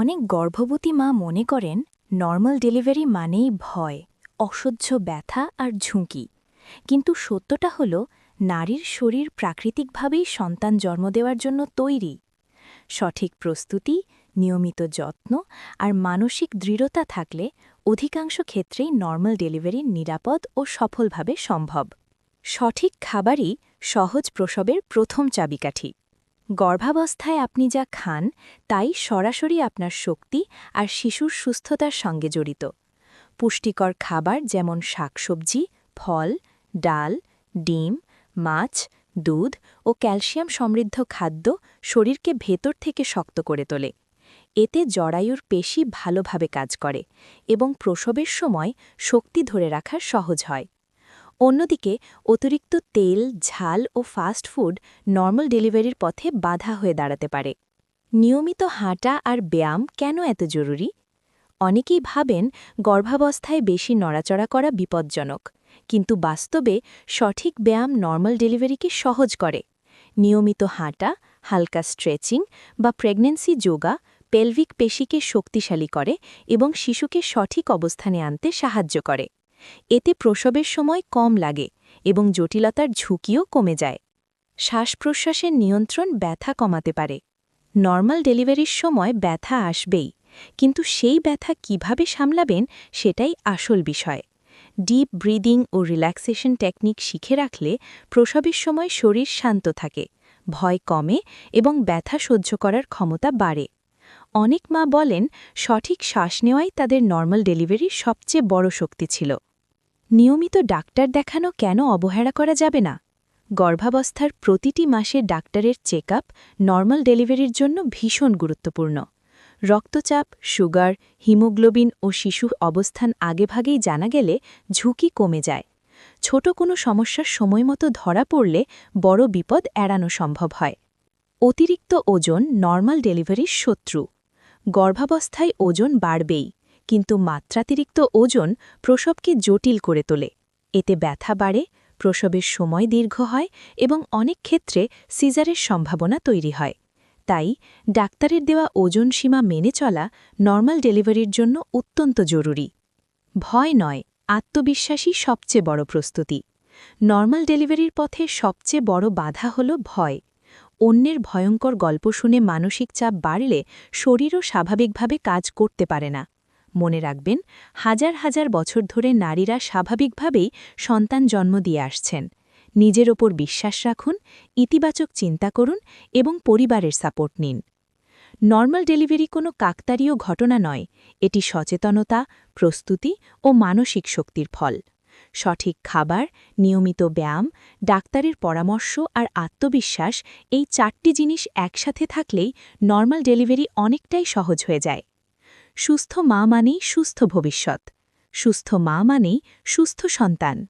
অনেক গর্ভবতী মা মনে করেন, নর্মাল ডেলিভারি মানেই ভয়, অসহ্য ব্যথা আর ঝুঁকি। কিন্তু সত্যটা হল, নারীর শরীর প্রাকৃতিকভাবেই সন্তান জন্ম দেওয়ার জন্য তৈরি। সঠিক প্রস্তুতি, নিয়মিত যত্ন আর মানসিক দৃঢ়তা থাকলে অধিকাংশ ক্ষেত্রেই নর্মাল ডেলিভারি নিরাপদ ও সফলভাবে সম্ভব। সঠিক খাবারই সহজ প্রসবের প্রথম চাবিকাঠি। গর্ভাবস্থায় আপনি যা খান, তাই সরাসরি আপনার শক্তি আর শিশুর সুস্থতার সঙ্গে জড়িত। পুষ্টিকর খাবার যেমন শাকসবজি, ফল, ডাল, ডিম, মাছ, দুধ ও ক্যালসিয়াম সমৃদ্ধ খাদ্য শরীরকে ভেতর থেকে শক্ত করে তোলে। এতে জরায়ুর পেশি ভালোভাবে কাজ করে এবং প্রসবের সময় শক্তি ধরে রাখা সহজ হয়। অন্যদিকে, অতিরিক্ত তেল, ঝাল ও ফাস্ট ফুড নর্মাল ডেলিভারির পথে বাধা হয়ে দাঁড়াতে পারে। নিয়মিত হাঁটা আর ব্যায়াম কেন এত জরুরি? অনেকেই ভাবেন গর্ভাবস্থায় বেশি নড়াচড়া করা বিপজ্জনক, কিন্তু বাস্তবে সঠিক ব্যায়াম নর্মাল ডেলিভারিকে সহজ করে। নিয়মিত হাঁটা, হালকা স্ট্রেচিং বা প্রেগনেন্সি যোগা পেলভিক পেশিকে শক্তিশালী করে এবং শিশুকে সঠিক অবস্থানে আনতে সাহায্য করে। এতে প্রসবের সময় কম লাগে এবং জটিলতার ঝুঁকিও কমে যায়। শ্বাস প্রশ্বাসের নিয়ন্ত্রণ ব্যথা কমাতে পারে। নর্মাল ডেলিভারির সময় ব্যথা আসবেই, কিন্তু সেই ব্যথা কীভাবে সামলাবেন সেটাই আসল বিষয়। ডিপ ব্রিদিং ও রিল্যাক্সেশন টেকনিক শিখে রাখলে প্রসবের সময় শরীর শান্ত থাকে, ভয় কমে এবং ব্যথা সহ্য করার ক্ষমতা বাড়ে। অনেক মা বলেন, সঠিক শ্বাস নেওয়াই তাদের নর্মাল ডেলিভারির সবচেয়ে বড় শক্তি ছিল। নিয়মিত ডাক্তার দেখানো কেন অবহেলা করা যাবে না? গর্ভাবস্থার প্রতিটি মাসে ডাক্তারের চেক আপ নর্মাল ডেলিভারির জন্য ভীষণ গুরুত্বপূর্ণ। রক্তচাপ, সুগার, হিমোগ্লোবিন ও শিশু অবস্থান আগেভাগেই জানা গেলে ঝুঁকি কমে যায়। ছোট কোনো সমস্যার সময়মতো ধরা পড়লে বড় বিপদ এড়ানো সম্ভব হয়। অতিরিক্ত ওজন নর্মাল ডেলিভারির শত্রু। গর্ভাবস্থায় ওজন বাড়বেই। কিন্তু মাত্রাতিরিক্ত ওজন প্রসবকে জটিল করে তোলে। এতে ব্যথা বাড়ে, প্রসবের সময় দীর্ঘ হয় এবং অনেক ক্ষেত্রে সিজারের সম্ভাবনা তৈরি হয়। তাই ডাক্তারের দেওয়া ওজন সীমা মেনে চলা নর্মাল ডেলিভারির জন্য অত্যন্ত জরুরি। ভয় নয় আত্মবিশ্বাসী সবচেয়ে বড় প্রস্তুতি। নর্মাল ডেলিভারির পথে সবচেয়ে বড় বাধা হল ভয়। অন্যের ভয়ঙ্কর গল্প শুনে মানসিক চাপ বাড়লে শরীরও স্বাভাবিকভাবে কাজ করতে পারে না। মনে রাখবেন, হাজার হাজার বছর ধরে নারীরা স্বাভাবিকভাবেই সন্তান জন্ম দিয়ে আসছেন। নিজের ওপর বিশ্বাস রাখুন, ইতিবাচক চিন্তা করুন এবং পরিবারের সাপোর্ট নিন। নর্মাল ডেলিভারি কোনো কাকতারীয় ঘটনা নয়, এটি সচেতনতা, প্রস্তুতি ও মানসিক শক্তির ফল। সঠিক খাবার, নিয়মিত ব্যায়াম, ডাক্তারের পরামর্শ আর আত্মবিশ্বাস এই চারটি জিনিস একসাথে থাকলেই নর্মাল ডেলিভারি অনেকটাই সহজ হয়ে যায়। সুস্থ মা মানেই সুস্থ ভবিষ্যৎ। সুস্থ মা মানেই সুস্থ সন্তান।